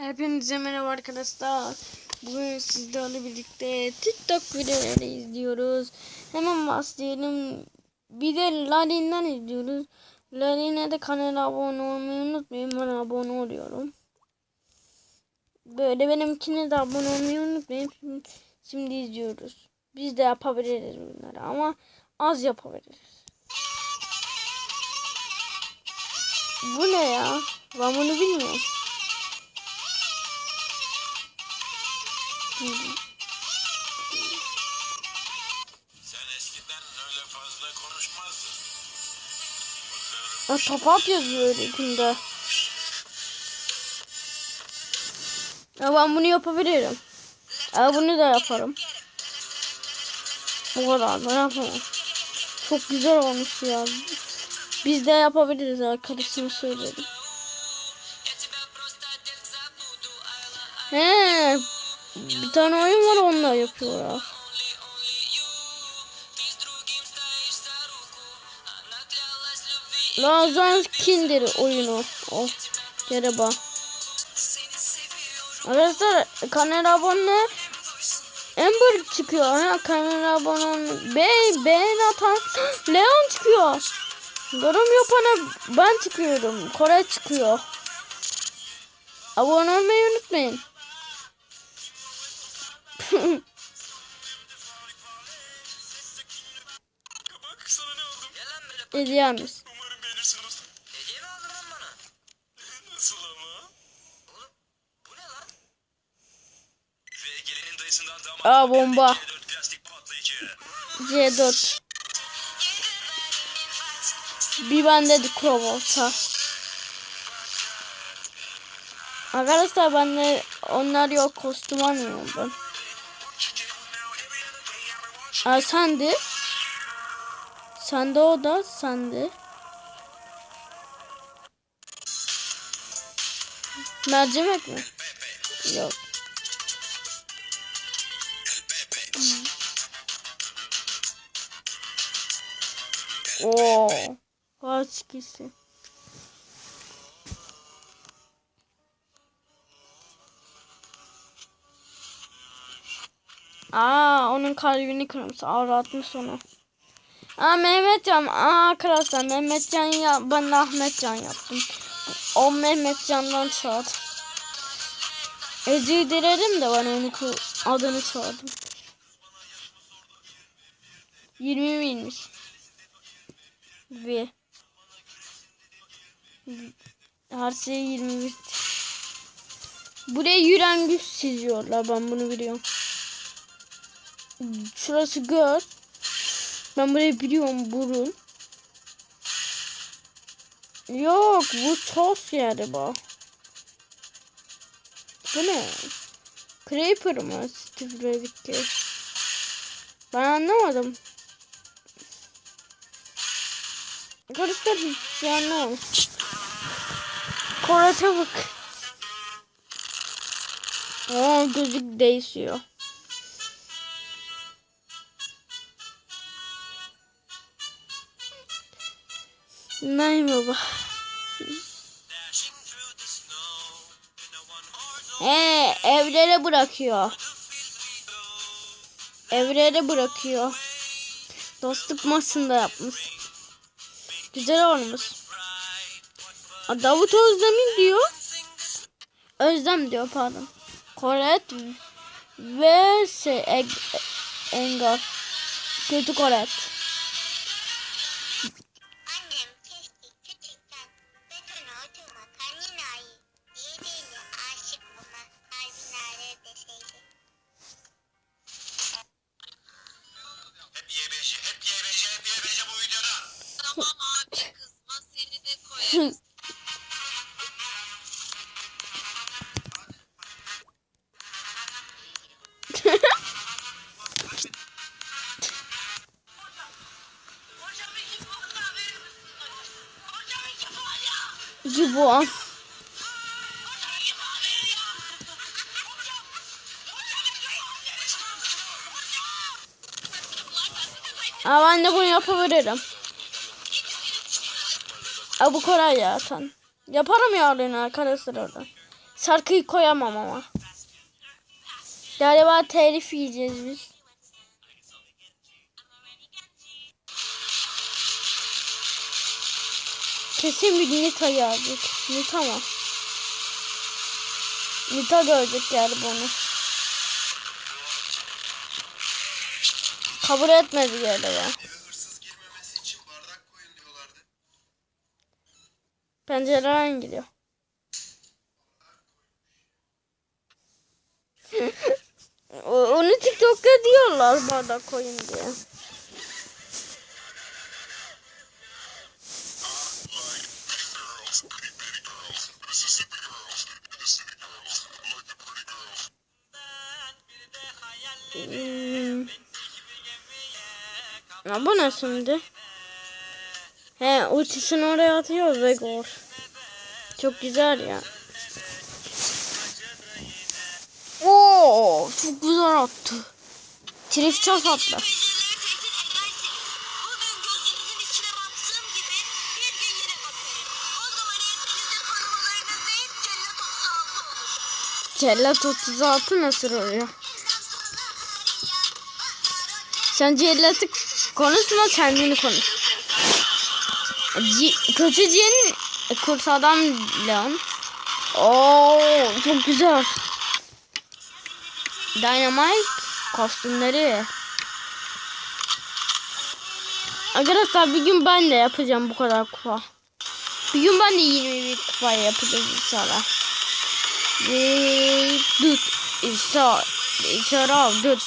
Hepinize merhaba arkadaşlar. Bugün sizlerle birlikte TikTok videoları izliyoruz. Hemen başlayalım. Bir de Lalin'den izliyoruz. Lalin'e de kanala abone olmayı unutmayın. Ben abone oluyorum. Böyle benimkine de abone olmayı unutmayın. Şimdi, şimdi izliyoruz. Biz de yapabiliriz bunları ama az yapabiliriz. Bu ne ya? Ben bunu bilmiyorum. Öyle konuşmazdın. Ha, Topap yazıyor öğretimde. Ya ben bunu yapabilirim. Ya bunu da yaparım. O kadar da yapamam. Çok güzel olmuş ya. Biz de yapabiliriz arkadaşıma söyledim. He, bir tane oyun var onunla yapıyorlar. Lazan Kinder oyunu. O. Merhaba. Arkadaşlar kanala abone Ember çıkıyor. Ha, kanala abone Bey beğen atan Leon çıkıyor. Yorum yapana ben çıkıyorum. Kore çıkıyor. Abone olmayı unutmayın. Hediyemiz. Umarım beğenirsin usta. hediye mi aldın lan bana? Nasıl ama? Oğlum bu ne lan? Ve gelinin dayısından damat. Aa bomba. C4 plastik patlayıcı. C4. Bir bende de Krovota. Arkadaşlar bende onlar yok kostüm almıyorum ben. Aa sende. Sende o da sende. Mercimek mi? Yok. Oo. Kaç kişi? Aa onun kalbini kırmış. Ağratmış onu. Aa Mehmetcan. Aa arkadaşlar Mehmetcan ya ben Ahmetcan yaptım. O Mehmetcan'dan çaldı. Özür dilerim de ben onu ku- adını çaldım. 20 binmiş. Ve her şey 21. Buraya yürüyen güç çiziyorlar ben bunu biliyorum. Şurası göz. Ben burayı biliyorum burun. Yok bu sos yani bu. Bu ne? Creeper mı? Steve Redick'i. Ben anlamadım. Hiç anlamadım. Korate bak. Aa gözük değişiyor. One horse He evlere bırakıyor. Evlere bırakıyor. Dostluk masında yapmış. Güzel olmuş. Davut Özdemir diyor. Özlem diyor pardon. Koret ve Engar. Kötü Koret. Cibuan. Aa, ben de bunu yapabilirim. Aa, bu kolay zaten. Yaparım yarın arkadaşlar orada. Şarkıyı koyamam ama. Galiba telif yiyeceğiz biz. Kesin bir Nita gelecek. Nita mı? Nita görecek galiba onu. Kabul etmedi galiba. Pencereden giriyor. O- Onu TikTok'ta diyorlar bardak koyun diye. Ya bu ne şimdi? He ultisini oraya atıyor Vegor. Çok güzel ya. Oo çok güzel attı. Trif çok attı. Bugün gözünüzün içine baktığım gibi bir gün yine bakarım. O zaman ensenizde tanımalarınız değil cennet 36 olur. Cellat 36 nasıl oluyor? Sen cellatı konuşma kendini konuş. C- kötü cin kurt adam Leon. Oo çok güzel. Dynamite kostümleri. Arkadaşlar bir gün ben de yapacağım bu kadar kupa. Bir gün ben de 21 kupa yapacağım inşallah. Ve dut isa içeri dut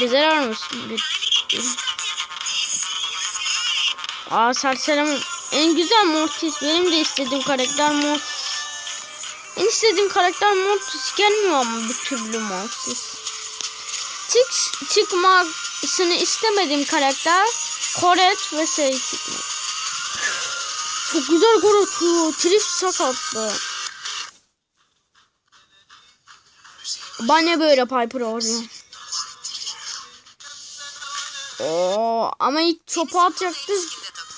Güzel olmuş. Aa serserim en güzel Mortis. Benim de istediğim karakter Mortis. En istediğim karakter Mortis gelmiyor ama bir türlü Mortis. Çık, çıkmasını istemediğim karakter Koret ve şey. Çok güzel gol. Trif sakatlı. Bana böyle Piper oynuyor. Oo, ama ilk topu atacaktı.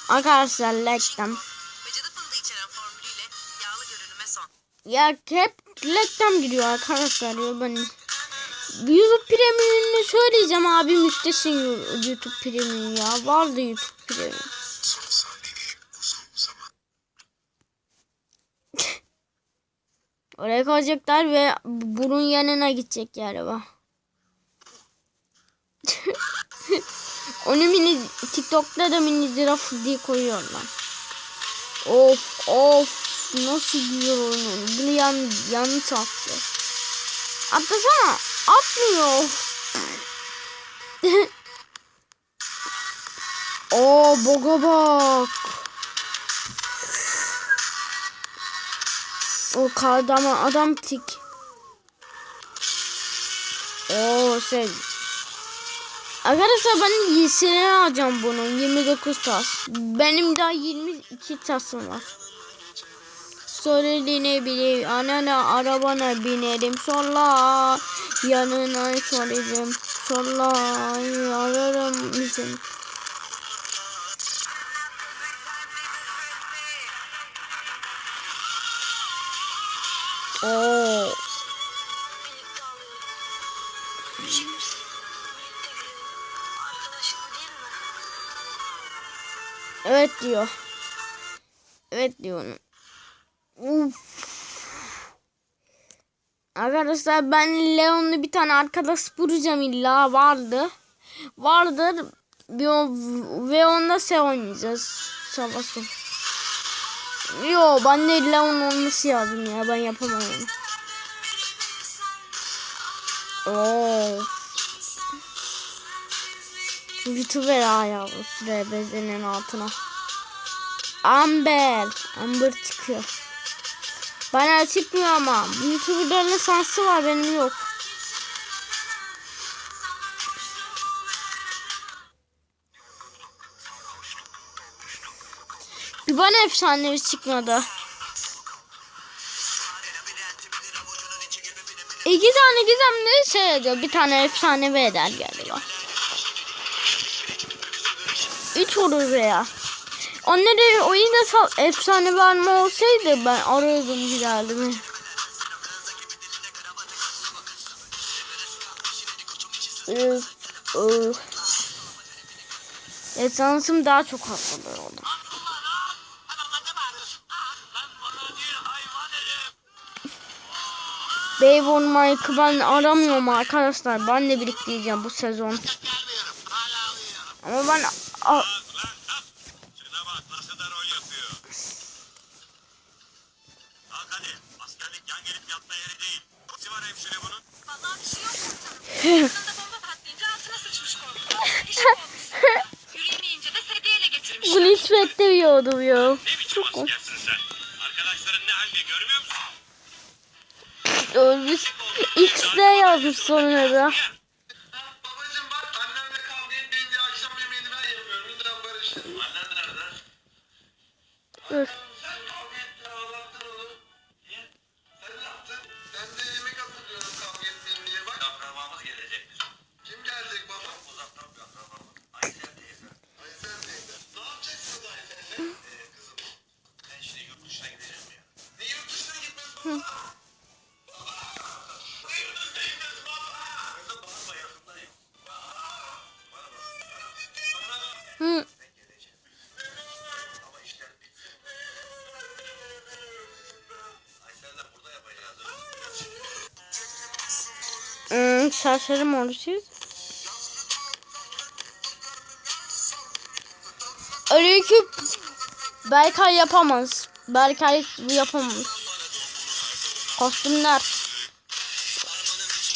Arkadaşlar son. Ya hep lekten gidiyor arkadaşlar ya ben. YouTube Premium'unu söyleyeceğim abi müstesin YouTube Premium ya. Vardı YouTube Premium. Oraya koyacaklar ve bunun yanına gidecek galiba. Onu mini TikTok'ta da mini ziraf diye koyuyorlar. Of of nasıl gidiyor oyun? Bunu yan yanlış attı. Atlasana. Atmıyor. Oo boga bak. O kardama adam tik. Oo şey. Arkadaşlar ben yesini alacağım bunu. 29 tas. Benim daha 22 tasım var. Söylediğine bile anana arabana binerim solla yanına söyledim solla ararım seni. Evet diyor onu. Uf. Arkadaşlar ben Leon'lu bir tane arkadaş bulacağım illa vardı. Vardır. Bir ve onda şey oynayacağız. Savaşı. Yo ben de Leon olması lazım ya ben yapamam onu. Oo. YouTuber ayağı şuraya bezenin altına. Amber. Amber çıkıyor. Bana çıkmıyor ama. YouTuber'ların şansı var benim yok. Bir bana efsanevi çıkmadı. İki tane gizemli şey ediyor. Bir tane efsanevi eder galiba. Üç olur veya. Anne de oyunda sal efsane verme olsaydı ben arıyordum giderdim. Esansım daha çok hayvan herif. Baybon Mike'ı ben aramıyorum arkadaşlar. Ben de biriktireceğim bu sezon. Ama ben a- Lan lan. Şuna bak nasıl da rol yapıyor. Kalk hadi. Askerlik yan gelip yatma yeri değil. Nesi var hemşire bunun? Vallahi bir şey yok komutanım. Yanında bomba patlayınca altına sıçmış korkudan. İşim olmuş. Yürüyemeyince de sedyeyle getirmiş. bu nispette yiyordum ya. Görmüyor musun? Ölmüş. X'de yazmış sonuna da. Mi olacağız? Aleyküm. Berkay yapamaz. Berkay yapamaz. Kostümler.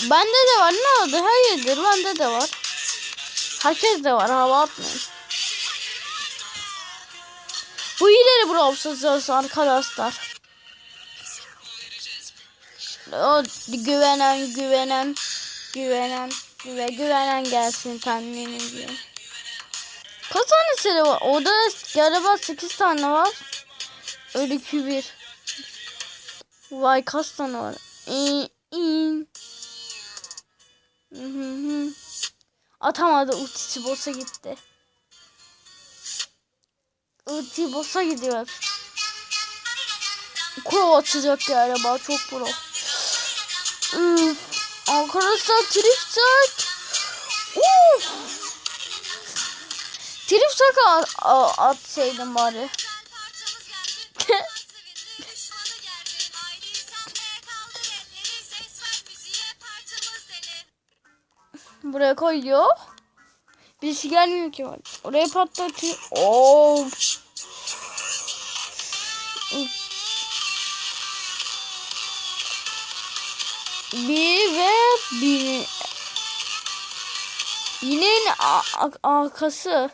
Bende de var. Ne oldu? Hayırdır? Bende de var. Herkes de var. Hava atmayın. Bu ileri Brawl Stars arkadaşlar. O güvenen güvenen güvenen ve güvenen gelsin tahminim diyor. Kaç tane seri var? Orada galiba 8 tane var. Öykü bir. Vay kaç tane var? İn, in. Hı hı. Atamadı. Ultisi boss'a gitti. Ulti boss'a gidiyor. Pro atacak galiba. Çok pro. Üf. Arkadaşlar trip tak. Uf. Trip tak at, atsaydım bari. Buraya koyuyor. Bir şey gelmiyor ki. Oraya patlatıyor. Of. Bir. A- arkası.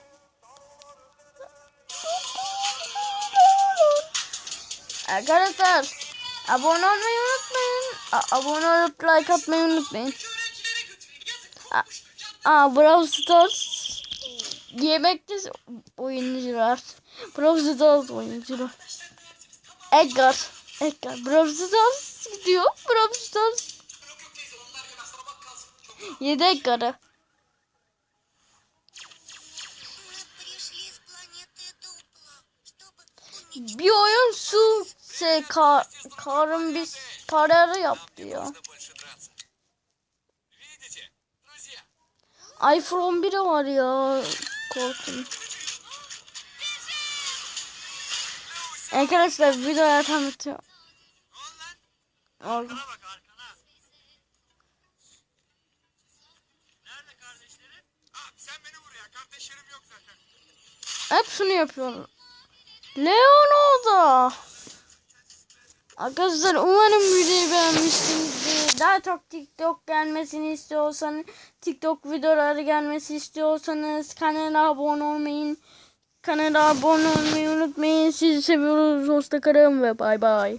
Arkadaşlar abone olmayı unutmayın. A- abone olup like atmayı unutmayın. A- Aa Brawl Stars yemekte oyuncular. Brawl Stars oyuncular. Edgar. Edgar. Brawl Stars gidiyor. Brawl Stars. Yedek karı. Bir oyun su şey kar, karın bir kararı yaptı ya. iPhone 1'i var ya. Korktum. Arkadaşlar videoya tanıtıyorum. Oldu. Oldu. Kardeşlerin? Ah sen beni vur ya. Kardeşlerim yok zaten. Hep şunu yapıyorum. Leon orada. Arkadaşlar umarım videoyu beğenmişsinizdir. Daha çok TikTok gelmesini istiyorsanız, TikTok videoları gelmesi istiyorsanız kanala abone olmayın. Kanala abone olmayı unutmayın. Sizi seviyoruz. Hoşçakalın ve bay bay.